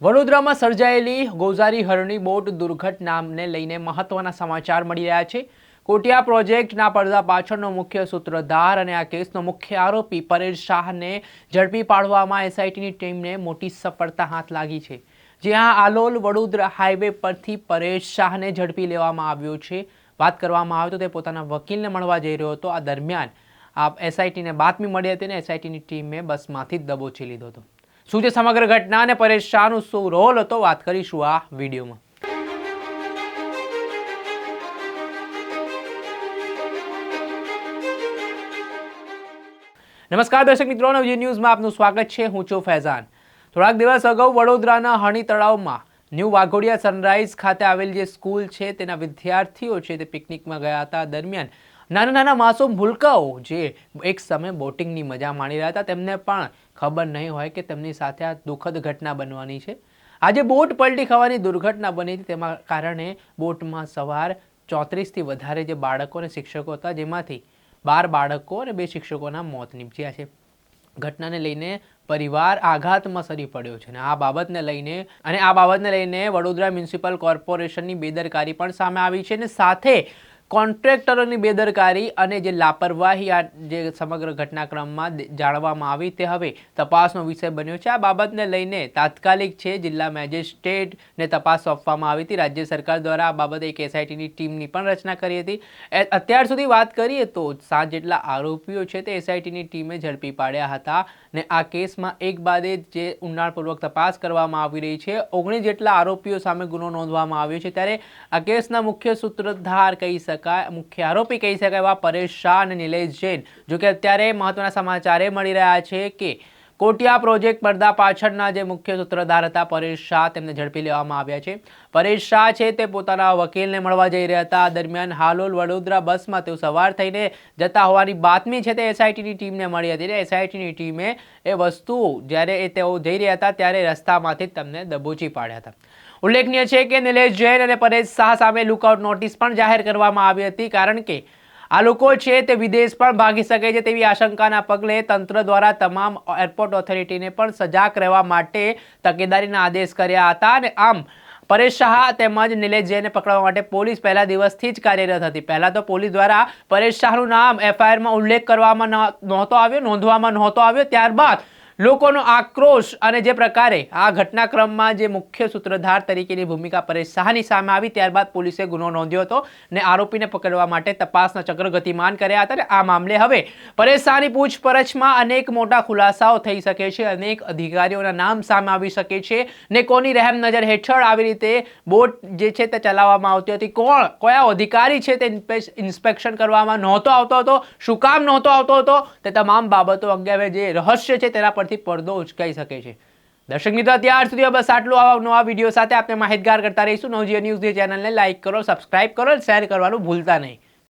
વડોદરામાં સર્જાયેલી ગોઝારી હરણી બોટ દુર્ઘટનાને લઈને મહત્વના સમાચાર મળી રહ્યા છે. કોટિયા પ્રોજેક્ટના પડદા પાછળનો મુખ્ય સૂત્રધાર અને આ કેસનો મુખ્ય આરોપી પરેશ શાહને ઝડપી પાડવામાં એસઆઈટીની ટીમને મોટી સફળતા હાથ લાગી છે. જ્યાં આલોલ વડોદરા હાઈવે પરથી પરેશ શાહને ઝડપી લેવામાં આવ્યો છે. વાત કરવામાં આવે તો તે પોતાના વકીલને મળવા જઈ રહ્યો હતો. આ દરમિયાન આ એસઆઈટીને બાતમી મળી હતી અને એસઆઈટીની ટીમે બસમાંથી જ દબોચી લીધો હતો. શું છે સમગ્ર ઘટના અને પરેશ શાહનું શું રોલ હતો? વાત કરીશું આ વિડીયોમાં. નમસ્કાર દર્શક મિત્રો, નવજી ન્યૂઝમાં આપનું સ્વાગત છે. હું છું ફૈઝાન. થોડાક દિવસ અગાઉ વડોદરાના હણી તળાવમાં ન્યૂ વાઘોડિયા સનરાઈઝ ખાતે આવેલ જે સ્કૂલ છે, તેના વિદ્યાર્થીઓ છે તે પિકનિકમાં ગયા હતા. દરમિયાન નાના નાના માસૂમ ભૂલકાઓ જે એક સમયે બોટિંગની મજા માણી રહ્યા હતા, તેમને પણ ખબર નહીં હોય કે તેમની સાથે આ દુઃખદ ઘટના બનવાની છે. આજે બોટ પલટી ખાવાની દુર્ઘટના બની હતી, તેમાં કારણે બોટમાં સવાર ચોત્રીસથી વધારે જે બાળકો અને શિક્ષકો હતા, જેમાંથી બાર બાળકો અને બે શિક્ષકોના મોત નીપજ્યા છે. ઘટનાને લઈને પરિવાર આઘાતમાં સરી પડ્યો છે અને આ બાબતને લઈને અને આ બાબતને લઈને વડોદરા મ્યુનિસિપલ કોર્પોરેશનની બેદરકારી પણ સામે આવી છે અને સાથે કોન્ટ્રાક્ટરોની બેદરકારી અને જે લાપરવાહી આ જે સમગ્ર ઘટનાક્રમમાં જાણવામાં આવી તે હવે તપાસનો વિષય બન્યો છે. આ બાબતને લઈને તાત્કાલિક છે જિલ્લા મેજિસ્ટ્રેટને તપાસ સોંપવામાં આવી હતી. રાજ્ય સરકાર દ્વારા આ બાબતે એક એસઆઈટીની ટીમની પણ રચના કરી હતી. અત્યાર સુધી વાત કરીએ તો સાત જેટલા આરોપીઓ છે તે એસઆઈટીની ટીમે ઝડપી પાડ્યા હતા ને આ કેસમાં એક બાદ જે ઊંડાણપૂર્વક તપાસ કરવામાં આવી રહી છે. ઓગણીસ જેટલા આરોપીઓ સામે ગુનો નોંધવામાં આવ્યો છે. ત્યારે આ કેસના મુખ્ય સૂત્રધાર કહી શકાય મુખ્ય આરોપી કહી શકાય એવા પરેશ શાહ અને નિલેશ જૈન. જોકે અત્યારે મહત્વના સમાચાર એ મળી રહ્યા છે કે કોટિયા પ્રોજેક્ટ પડદા પાછળના જે મુખ્ય સૂત્રધાર હતા પરેશ શાહ, તેમને ઝડપી લેવામાં આવ્યા છે. પરેશ શાહ છે તે પોતાના વકીલને મળવા જઈ રહ્યા હતા. દરમિયાન હાલોલ વડોદરા બસમાં તેઓ સવાર થઈને જતા હોવાની બાતમી છે તે એસઆઈટીની ટીમને મળી હતી એસઆઈટીની ટીમે એ વસ્તુ જ્યારે એ તેઓ જઈ રહ્યા હતા ત્યારે રસ્તામાંથી તેમને દબોચી પાડ્યા હતા. ઉલ્લેખનીય છે કે નિલેશ જૈન અને પરેશ શાહ સામે લુકઆઉટ નોટિસ પણ જાહેર કરવામાં આવી હતી કારણ કે આ લોકો છે તે વિદેશ પણ ભાગી શકે છે તેવી આશંકાના પગલે તંત્ર દ્વારા તમામ એરપોર્ટ ઓથોરિટીને પણ સજાગ રહેવા માટે તકેદારીના આદેશ કર્યા હતા અને આમ પરેશ શાહ તેમજ નિલેશ જૈનને પકડવા માટે પોલીસ પહેલા દિવસથી જ કાર્યરત હતી. પહેલાં તો પોલીસ દ્વારા પરેશ શાહનું નામ એફઆઈઆરમાં ઉલ્લેખ કરવામાં નહોતો આવ્યો, નોંધવામાં નહોતો આવ્યો. ત્યારબાદ લોકોનો આક્રોશ અને જે પ્રકારે આ ઘટનાક્રમમાં જે મુખ્ય સૂત્રધાર તરીકેની ભૂમિકા પરેશ શાહની સામે આવી, ત્યારબાદ પોલીસે ગુનો નોંધ્યો હતો ને આરોપીને પકડવા માટે તપાસના ચક્ર ગતિમાન કર્યા હતા અને આ મામલે હવે પરેશ શાહની પૂછપરછમાં અનેક મોટા ખુલાસાઓ થઈ શકે છે, અનેક અધિકારીઓના નામ સામે આવી શકે છે ને કોની રહેમ નજર હેઠળ આવી રીતે બોટ જે છે તે ચલાવવામાં આવતી હતી, કોણ, કયા અધિકારી છે તે ઇન્સ્પેક્શન કરવામાં નહોતો આવતો હતો, શું કામ નહોતો આવતો હતો તે તમામ બાબતો અંગે હવે જે રહસ્ય છે તેના પરથી પડદો ઉચકાઈ શકે છે. દર્શક મિત્રો અત્યાર સુધી બસ આટલું. આવા નવા વીડિયો સાથે આપણે માહિતગાર કરતા રહીશું. નવજીવન ન્યૂઝ ચેનલને લાઇક કરો, સબસ્ક્રાઇબ કરો શેર કરવાનું ભૂલતા નહીં.